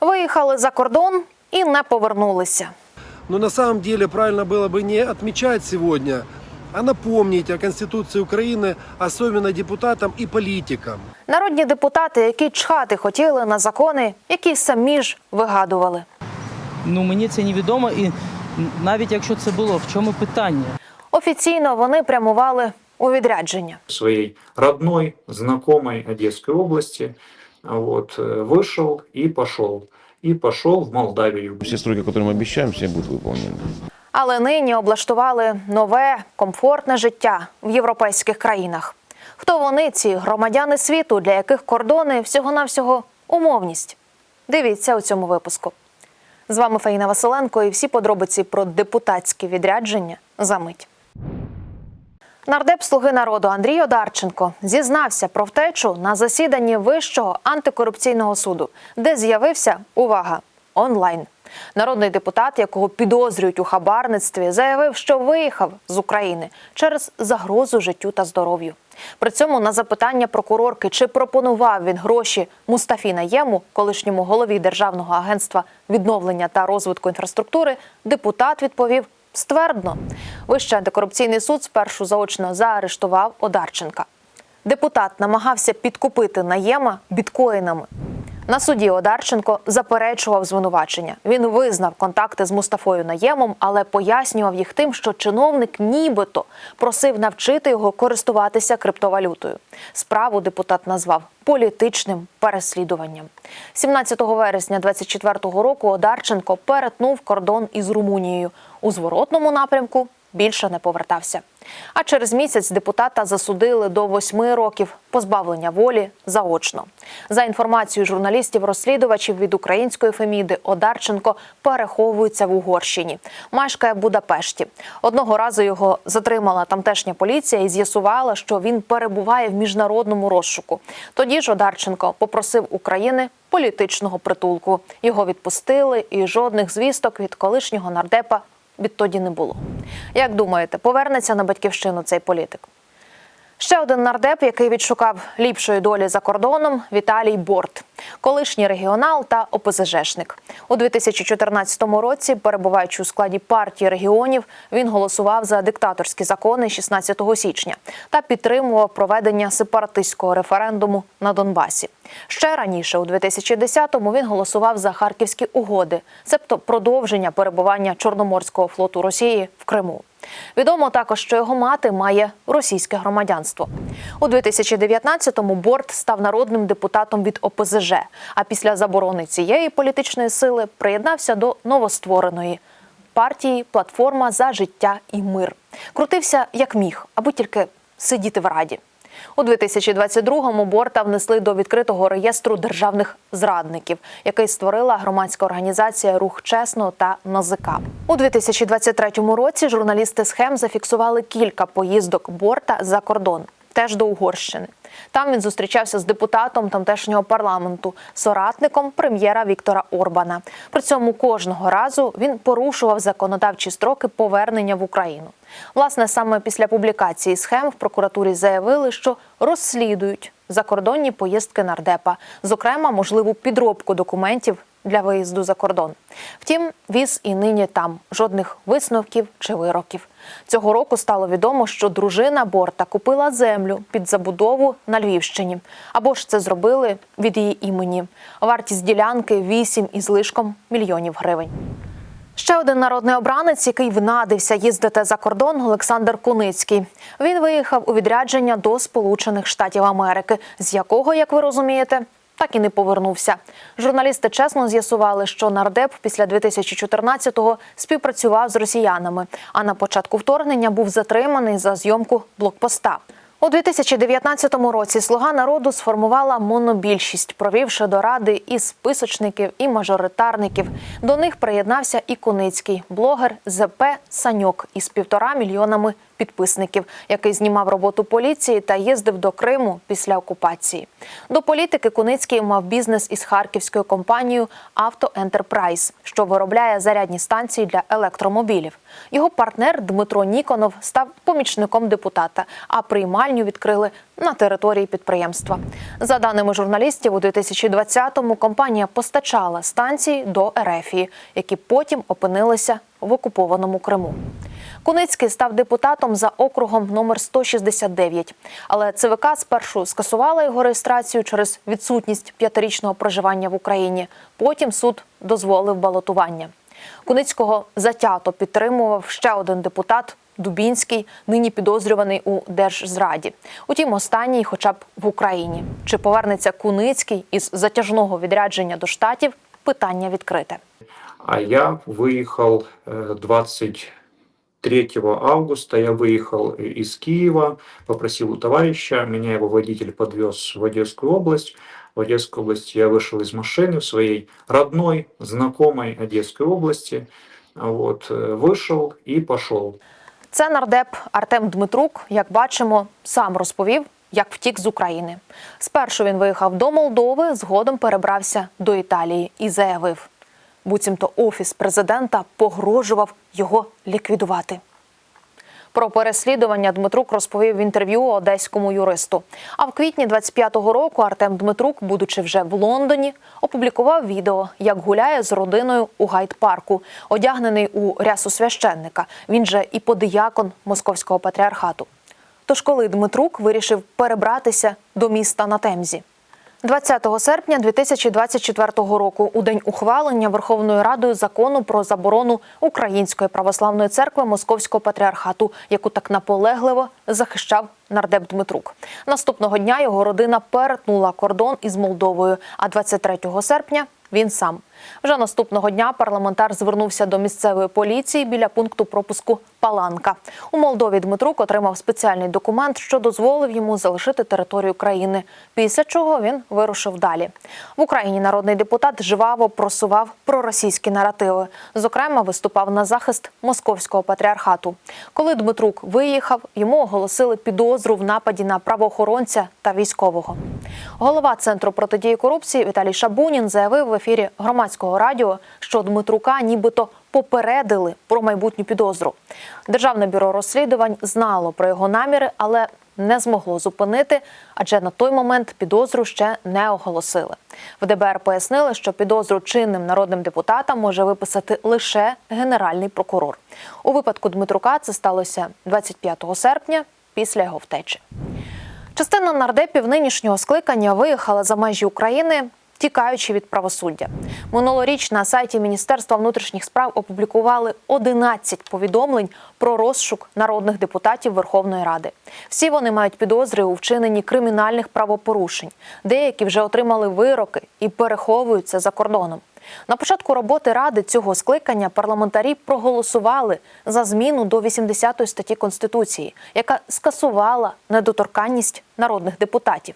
Виїхали за кордон і не повернулися. Но на самом деле правильно было бы не отмечать сегодня, а напомнить о Конституции Украины, особенно депутатам и политикам. Народні депутати, які чхати хотіли на закони, які самі ж вигадували. Ну мені це невідомо, і навіть якщо це було, в чому питання? Офіційно вони прямували у відрядження. своей родной, знакомой Одесской области, вот, э, вышел и пошел. И пошел в Молдавию. Все сроки, которые мы обещаем, все будут выполнены. Але нині облаштували нове комфортне життя в європейських країнах. Хто вони, ці громадяни світу, для яких кордони всього-навсього умовність? Дивіться у цьому випуску. З вами Фаїна Василенко і всі подробиці про депутатські відрядження за мить. Нардеп Слуги народу Андрій Одарченко зізнався про втечу на засіданні Вищого антикорупційного суду, де з'явився увага онлайн. Народний депутат, якого підозрюють у хабарництві, заявив, що виїхав з України через загрозу життю та здоров'ю. При цьому на запитання прокурорки, чи пропонував він гроші Мустафі Наєму, колишньому голові Державного агентства відновлення та розвитку інфраструктури, депутат відповів ствердно. Вищий антикорупційний суд спершу заочно заарештував Одарченка. Депутат намагався підкупити Наєма біткоїнами. На суді Одарченко заперечував звинувачення. Він визнав контакти з Мустафою Наємом, але пояснював їх тим, що чиновник нібито просив навчити його користуватися криптовалютою. Справу депутат назвав політичним переслідуванням. 17 вересня 24 року Одарченко перетнув кордон із Румунією. У зворотному напрямку більше не повертався. А через місяць депутата засудили до восьми років позбавлення волі заочно. За інформацією журналістів-розслідувачів від української Феміди, Одарченко переховується в Угорщині, мешкає в Будапешті. Одного разу його затримала тамтешня поліція і з'ясувала, що він перебуває в міжнародному розшуку. Тоді ж Одарченко попросив України політичного притулку. Його відпустили, і жодних звісток від колишнього нардепа відтоді не було. Як думаєте, повернеться на батьківщину цей політик? Ще один нардеп, який відшукав ліпшої долі за кордоном, Віталій Борт, колишній регіонал та ОПЗЖшник. У 2014 році, перебуваючи у складі партії регіонів, він голосував за диктаторські закони 16 січня та підтримував проведення сепаратистського референдуму на Донбасі. Ще раніше, у 2010-му, він голосував за харківські угоди, себто продовження перебування Чорноморського флоту Росії в Криму. Відомо також, що його мати має російське громадянство. У 2019-му Борт став народним депутатом від ОПЗЖ. А після заборони цієї політичної сили приєднався до новоствореної партії Платформа за життя і мир. Крутився як міг, аби тільки сидіти в раді. У 2022-му Борта внесли до відкритого реєстру державних зрадників, який створила громадська організація Рух чесно та НАЗК. У 2023 році журналісти схем зафіксували кілька поїздок Борта за кордон, теж до Угорщини. Там він зустрічався з депутатом тамтешнього парламенту, соратником прем'єра Віктора Орбана. При цьому кожного разу він порушував законодавчі строки повернення в Україну. Власне, саме після публікації схем в прокуратурі заявили, що розслідують закордонні поїздки нардепа, зокрема, можливу підробку документів для виїзду за кордон. Втім, віз і нині там жодних висновків чи вироків. Цього року стало відомо, що дружина Борта купила землю під забудову на Львівщині. Або ж це зробили від її імені. Вартість ділянки 8 із лишком мільйонів гривень. Ще один народний обранець, який внадився їздити за кордон, Олександр Куницький. Він виїхав у відрядження до Сполучених Штатів Америки, з якого, як ви розумієте, так і не повернувся. Журналісти чесно з'ясували, що нардеп після 2014-го співпрацював з росіянами, а на початку вторгнення був затриманий за зйомку блокпоста. У 2019 році Слуга народу сформувала монобільшість, провівши до ради і списочників, і мажоритарників. До них приєднався і Куницький, блогер ЗП Саньок із півтора мільйонами підписників, який знімав роботу поліції та їздив до Криму після окупації. До політики Куницький мав бізнес із харківською компанією Авто Ентерпрайз, що виробляє зарядні станції для електромобілів. Його партнер Дмитро Ніконов став помічником депутата, а приймальню відкрили на території підприємства. За даними журналістів, у 2020-му компанія постачала станції до Ерефії, які потім опинилися в окупованому Криму. Куницький став депутатом за округом номер 169. Але ЦВК спершу скасувала його реєстрацію через відсутність п'ятирічного проживання в Україні. Потім суд дозволив балотування. Куницького затято підтримував ще один депутат Дубінський, нині підозрюваний у держзраді. Утім, останній, хоча б в Україні, чи повернеться Куницький із затяжного відрядження до штатів? Питання відкрите. А я виїхав е, 20 3 августа я выехал э, из Киева, попросил у товарища, меня его водитель подвез в Одесскую область. В Одесскую область я вышел из машины в своей родной, знакомой Одесской области. Вот, э, вышел и пошел. Це нардеп Артем Дмитрук, як бачимо, сам розповів, як втік з України. Спершу він виїхав до Молдови, згодом перебрався до Італії і заявив буцімто офіс президента погрожував його ліквідувати. Про переслідування Дмитрук розповів в інтерв'ю одеському юристу. А в квітні 25-го року Артем Дмитрук, будучи вже в Лондоні, опублікував відео, як гуляє з родиною у гайд-парку, одягнений у рясу священника. Він же і подиякон московського патріархату. Тож, коли Дмитрук вирішив перебратися до міста на Темзі. 20 серпня 2024 року, у день ухвалення Верховною Радою закону про заборону Української православної церкви Московського патріархату, яку так наполегливо захищав нардеп Дмитрук. Наступного дня його родина перетнула кордон із Молдовою. А 23 серпня він сам. Вже наступного дня парламентар звернувся до місцевої поліції біля пункту пропуску Паланка. У Молдові Дмитрук отримав спеціальний документ, що дозволив йому залишити територію країни. Після чого він вирушив далі. В Україні народний депутат жваво просував проросійські наративи. Зокрема, виступав на захист московського патріархату. Коли Дмитрук виїхав, йому оголосили підозру в нападі на правоохоронця та військового. Голова центру протидії корупції Віталій Шабунін заявив ефірі громадського радіо, що Дмитрука нібито попередили про майбутню підозру. Державне бюро розслідувань знало про його наміри, але не змогло зупинити, адже на той момент підозру ще не оголосили. В ДБР пояснили, що підозру чинним народним депутатам може виписати лише генеральний прокурор. У випадку Дмитрука це сталося 25 серпня після його втечі. Частина нардепів нинішнього скликання виїхала за межі України, тікаючи від правосуддя. Минулоріч на сайті Міністерства внутрішніх справ опублікували 11 повідомлень про розшук народних депутатів Верховної Ради. Всі вони мають підозри у вчиненні кримінальних правопорушень. Деякі вже отримали вироки і переховуються за кордоном. На початку роботи ради цього скликання парламентарі проголосували за зміну до 80 статті Конституції, яка скасувала недоторканність народних депутатів.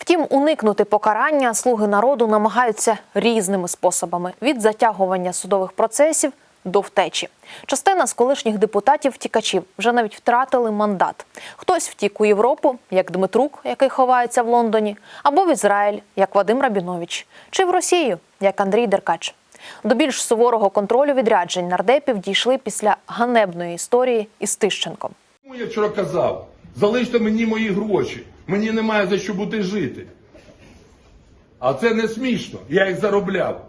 Втім, уникнути покарання слуги народу намагаються різними способами від затягування судових процесів до втечі. Частина з колишніх депутатів втікачів вже навіть втратили мандат. Хтось втік у Європу, як Дмитрук, який ховається в Лондоні, або в Ізраїль, як Вадим Рабінович, чи в Росію, як Андрій Деркач. До більш суворого контролю відряджень нардепів дійшли після ганебної історії із Тищенком. Я вчора казав? Залиште мені мої гроші. Мені немає за що бути жити. А це не смішно. Я їх заробляв.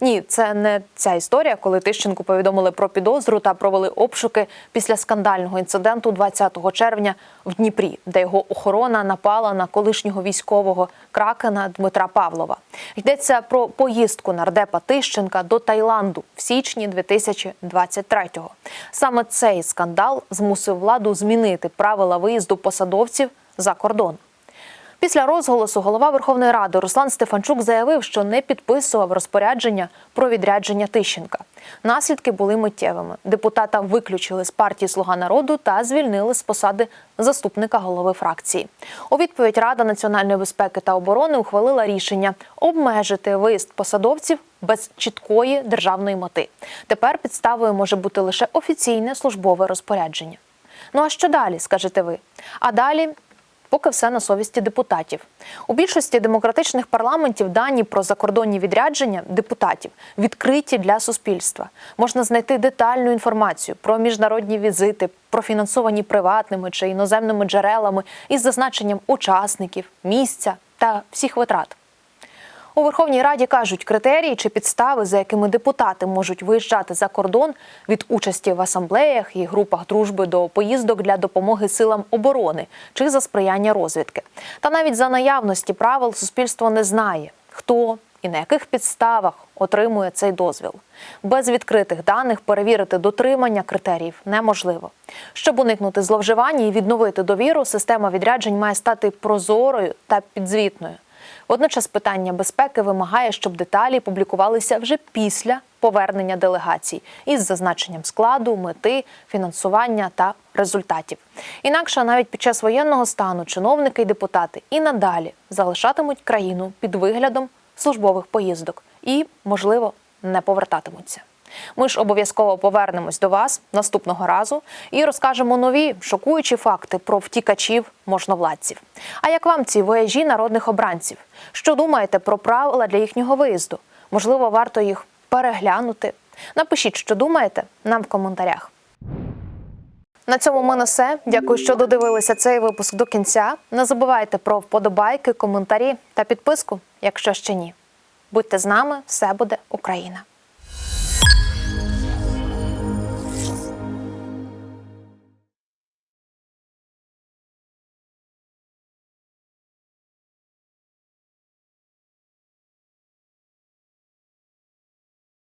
Ні, це не ця історія, коли Тищенку повідомили про підозру та провели обшуки після скандального інциденту 20 червня в Дніпрі, де його охорона напала на колишнього військового кракена Дмитра Павлова. Йдеться про поїздку нардепа Тищенка до Таїланду в січні 2023-го. Саме цей скандал змусив владу змінити правила виїзду посадовців за кордон. Після розголосу голова Верховної Ради Руслан Стефанчук заявив, що не підписував розпорядження про відрядження Тищенка. Наслідки були миттєвими. Депутата виключили з партії Слуга народу та звільнили з посади заступника голови фракції. У відповідь Рада національної безпеки та оборони ухвалила рішення обмежити виїзд посадовців без чіткої державної мети. Тепер підставою може бути лише офіційне службове розпорядження. Ну а що далі, скажете ви? А далі. Поки все на совісті депутатів. У більшості демократичних парламентів дані про закордонні відрядження депутатів відкриті для суспільства. Можна знайти детальну інформацію про міжнародні візити, профінансовані приватними чи іноземними джерелами із зазначенням учасників, місця та всіх витрат. У Верховній Раді кажуть, критерії чи підстави, за якими депутати можуть виїжджати за кордон від участі в асамблеях і групах дружби до поїздок для допомоги силам оборони чи за сприяння розвідки. Та навіть за наявності правил суспільство не знає, хто і на яких підставах отримує цей дозвіл. Без відкритих даних перевірити дотримання критеріїв неможливо. Щоб уникнути зловживання і відновити довіру, система відряджень має стати прозорою та підзвітною. Водночас питання безпеки вимагає, щоб деталі публікувалися вже після повернення делегацій із зазначенням складу, мети, фінансування та результатів. Інакше навіть під час воєнного стану чиновники й депутати і надалі залишатимуть країну під виглядом службових поїздок і, можливо, не повертатимуться. Ми ж обов'язково повернемось до вас наступного разу і розкажемо нові шокуючі факти про втікачів можновладців. А як вам ці вояжі народних обранців? Що думаєте про правила для їхнього виїзду? Можливо, варто їх переглянути? Напишіть, що думаєте, нам в коментарях. На цьому в мене все. Дякую, що додивилися цей випуск до кінця. Не забувайте про вподобайки, коментарі та підписку, якщо ще ні. Будьте з нами, все буде Україна!